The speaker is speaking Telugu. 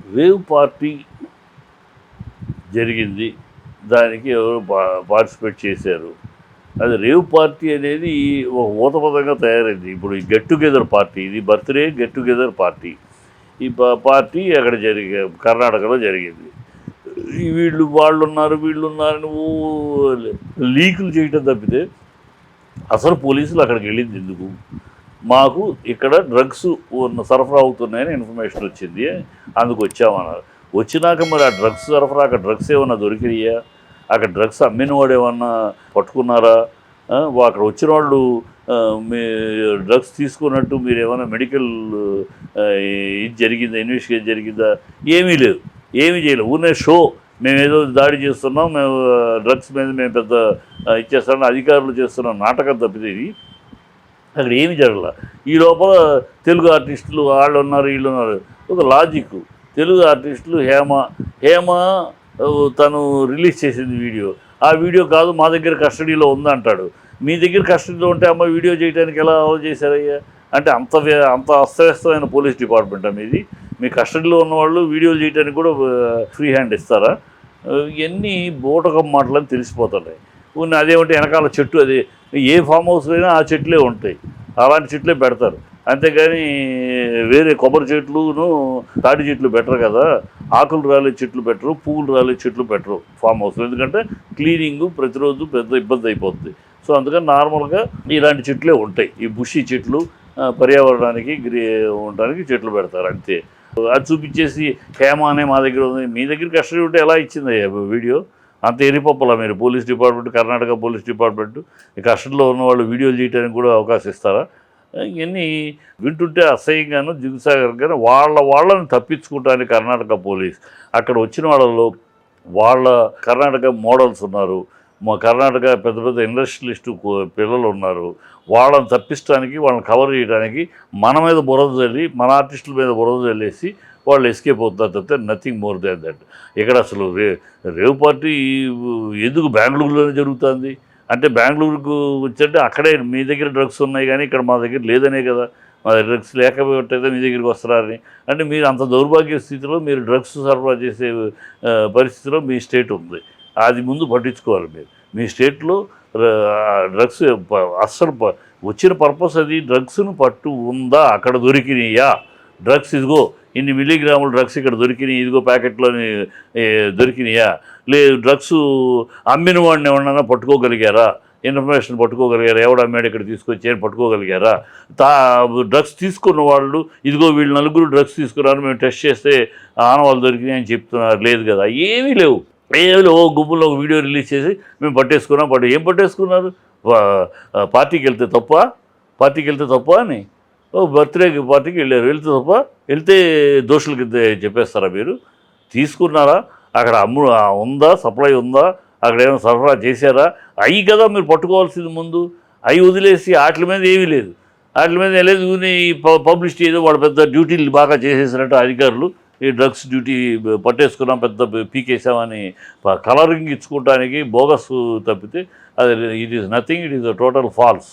వేవ్ పార్టీ జరిగింది. దానికి ఎవరు పా- పార్టిసిపేట్ చేశారు. అది రేవ్ పార్టీ అనేది ఒక ఊతపదంగా తయారైంది. ఇప్పుడు ఈ గెట్ టుగెదర్ పార్టీ ఇది బర్త్డే గెట్ టుగెదర్ పార్టీ. ఈ పార్టీ అక్కడ జరిగే కర్ణాటకలో జరిగింది. వీళ్ళు వాళ్ళు ఉన్నారు వీళ్ళు ఉన్నారని లీకులు చేయటం తప్పితే అసలు పోలీసులు అక్కడికి వెళ్ళింది ఎందుకు? మాకు ఇక్కడ డ్రగ్స్ ఉన్న సరఫరా అవుతున్నాయని ఇన్ఫర్మేషన్ వచ్చింది. అందుకు వచ్చామన్నారు వచ్చినాక మరి ఆ డ్రగ్స్ సరఫరా అక్కడ డ్రగ్స్ ఏమన్నా దొరికినాయా? అక్కడ డ్రగ్స్ అమ్మిన వాడు ఏమన్నా పట్టుకున్నారా? అక్కడ వచ్చిన వాళ్ళు మీ డ్రగ్స్ తీసుకున్నట్టు మీరు ఏమైనా మెడికల్ ఇది జరిగిందా ఇన్వెస్టిగేషన్ జరిగిందా? ఏమీ లేదు. ఏమీ చేయలేదు. ఊనే షో. మేము ఏదో దాడి చేస్తున్నాం మేము డ్రగ్స్ మీద మేము పెద్ద ఇచ్చేస్తాం అధికారులు చేస్తున్న నాటకం తప్పితే ఇది. అక్కడ ఏమి జరగల. ఈ లోపల తెలుగు ఆర్టిస్టులు వాళ్ళు ఉన్నారు వీళ్ళు ఉన్నారు ఒక లాజిక్. తెలుగు ఆర్టిస్టులు హేమ హేమ తను రిలీజ్ చేసింది వీడియో. ఆ వీడియో కాదు మా దగ్గర కస్టడీలో ఉందంటాడు. మీ దగ్గర కస్టడీలో ఉంటే అమ్మ వీడియో చేయడానికి ఎలా అలౌ చేశారయ్యా? అంటే అంత అంత అస్తవ్యస్తమైన పోలీస్ డిపార్ట్మెంట్ మీది? మీ కస్టడీలో ఉన్నవాళ్ళు వీడియోలు చేయడానికి కూడా ఫ్రీ హ్యాండ్ ఇస్తారా? ఇవన్నీ బూటకం మాటలని తెలిసిపోతున్నాయి. అదేమంటే వెనకాల చెట్టు అది ఏ ఫామ్ హౌస్ అయినా ఆ చెట్లే ఉంటాయి. అలాంటి చెట్లే పెడతారు. అంతేగాని వేరే కొబ్బరి చెట్లును తాటి చెట్లు బెటర్ కదా. ఆకులు రాలే చెట్లు పెట్టరు పువ్వులు రాలే చెట్లు పెట్టరు ఫామ్ హౌస్ ఎందుకంటే క్లీనింగ్ ప్రతిరోజు పెద్ద ఇబ్బంది అయిపోతుంది సో అందుకని నార్మల్గా ఇలాంటి చెట్లే ఉంటాయి. ఈ బుషి చెట్లు పర్యావరణానికి గ్రీ ఉండడానికి చెట్లు పెడతారు అంతే. అది చూపించేసి హేమ అనే మా దగ్గర ఉంది. మీ దగ్గర కస్టడీ ఉంటే ఎలా ఇచ్చింది వీడియో? అంత ఎరిపప్పలా మీరు? Police department Karnataka police department. ఈ కస్టడీలో ఉన్న వాళ్ళు వీడియోలు చేయడానికి కూడా అవకాశం ఇస్తారా? ఇవన్నీ వింటుంటే అసహ్యంగాను కానీ వాళ్ళ వాళ్ళని తప్పించుకుంటానికి కర్ణాటక పోలీస్. అక్కడ వచ్చిన వాళ్ళలో వాళ్ళ కర్ణాటక మోడల్స్ ఉన్నారు. మా కర్ణాటక పెద్ద పెద్ద ఇండస్ట్రియలిస్టు పిల్లలు ఉన్నారు. వాళ్ళని తప్పించడానికి వాళ్ళని కవర్ చేయడానికి మన మీద బురద చల్లి మన ఆర్టిస్టుల మీద బురద చల్లేసి వాళ్ళు ఎస్కేప్ అవుతారు తప్పితే నథింగ్ మోర్ దాన్ దట్. ఇక్కడ అసలు రే రేవ్ పార్టీ ఎందుకు బెంగళూరులోనే జరుగుతుంది? అంటే బెంగళూరుకు వచ్చంటే అక్కడే మీ దగ్గర డ్రగ్స్ ఉన్నాయి కానీ ఇక్కడ మా దగ్గర లేదనే కదా. మా దగ్గర డ్రగ్స్ లేకపోతే మీ దగ్గరికి వస్తారని అంటే మీరు అంత దౌర్భాగ్య స్థితిలో మీరు డ్రగ్స్ సరఫరా చేసే పరిస్థితిలో మీ స్టేట్ ఉంది. అది ముందు పట్టించుకోవాలి మీరు. మీ స్టేట్లో డ్రగ్స్ అస్సలు ప- వచ్చిన పర్పస్ అది డ్రగ్స్ను పట్టు ఉందా? అక్కడ దొరికినాయా? డ్రగ్స్ ఇదిగో ఇన్ని మిల్లీగ్రాముల డ్రగ్స్ ఇక్కడ దొరికినాయి ఇదిగో ప్యాకెట్లోని దొరికినాయా? లేదు డ్రగ్స్ అమ్మిన వాడిని ఎవరన్నా పట్టుకోగలిగారా? ఇన్ఫర్మేషన్ పట్టుకోగలిగారా? ఎవడు అమ్మాడు ఇక్కడ తీసుకొచ్చి అని పట్టుకోగలిగారా? తా డ్రగ్స్ తీసుకున్న వాళ్ళు ఇదిగో వీళ్ళు నలుగురు డ్రగ్స్ తీసుకున్నారు మేము టెస్ట్ చేస్తే ఆనవాళ్ళు దొరికినాయి అని చెప్తున్నారు. లేదు కదా ఏమీ లేవు. ఏమి లేవు. ఓ గుంపులో ఒక వీడియో రిలీజ్ చేసి మేము పట్టేసుకున్నాం పట్టు ఏం పట్టేసుకున్నారు? పార్టీకి వెళ్తే తప్ప? పార్టీకి వెళ్తే తప్ప అని? ఓ బర్త్డేకి పార్టీకి వెళ్ళారు. వెళ్తే తప్ప వెళ్తే దోషుల కింద చెప్పేస్తారా మీరు? తీసుకున్నారా? అక్కడ అమ్ము ఉందా? సప్లై ఉందా? అక్కడ ఏమైనా సరఫరా చేశారా? అవి కదా మీరు పట్టుకోవాల్సింది ముందు. అవి వదిలేసి వాటి మీద ఏమీ లేదు. వాటి మీద లేదు ఈ పబ్లిసిటీ ఏదో వాడు పెద్ద డ్యూటీలు బాగా చేసేసినట్టు అధికారులు ఈ డ్రగ్స్ డ్యూటీ పట్టేసుకున్నాం పెద్ద పీకేసామని కలరింగ్ ఇచ్చుకోవడానికి బోగస్ తప్పితే అది it is nothing it is total false